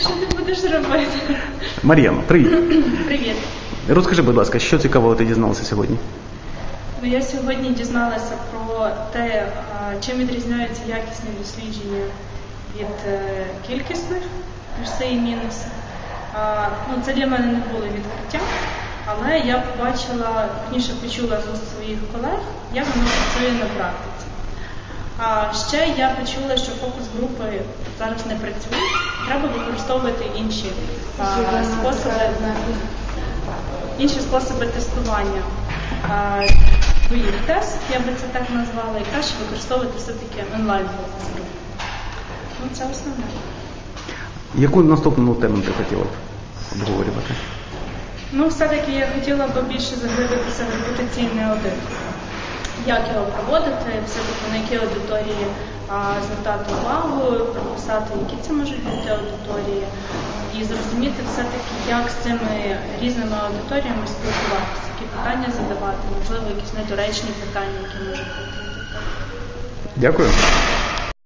Що ти будеш робити? Мар'яно, привіт. Привіт. Розкажи, будь ласка, що цікавого ти дізналася сьогодні? Ну, я сьогодні дізналася про те, чим відрізняються якісні дослідження від е, кількісних, плюси і мінуси. Ну, це для мене не було відкриття, але я побачила, верніше почула з своїх колег, як воно працює на практиці. А ще я почула, що фокус групи зараз не працює. Треба використовувати інші а, способи, інші способи тестування а, своїх тест, я би це так назвала, і краще використовувати все-таки онлайн фокус групи. Ну, це основне. Яку наступну тему ти хотіла б обговорювати? Ну, все-таки я хотіла б більше заглибитися в репутаційний аудит. Як його проводити, все-таки на які аудиторії звертати увагу, прописати, які це можуть бути аудиторії, і зрозуміти все-таки, як з цими різними аудиторіями спілкуватися, які питання задавати, можливо, якісь недоречні питання, які можуть бути. Дякую.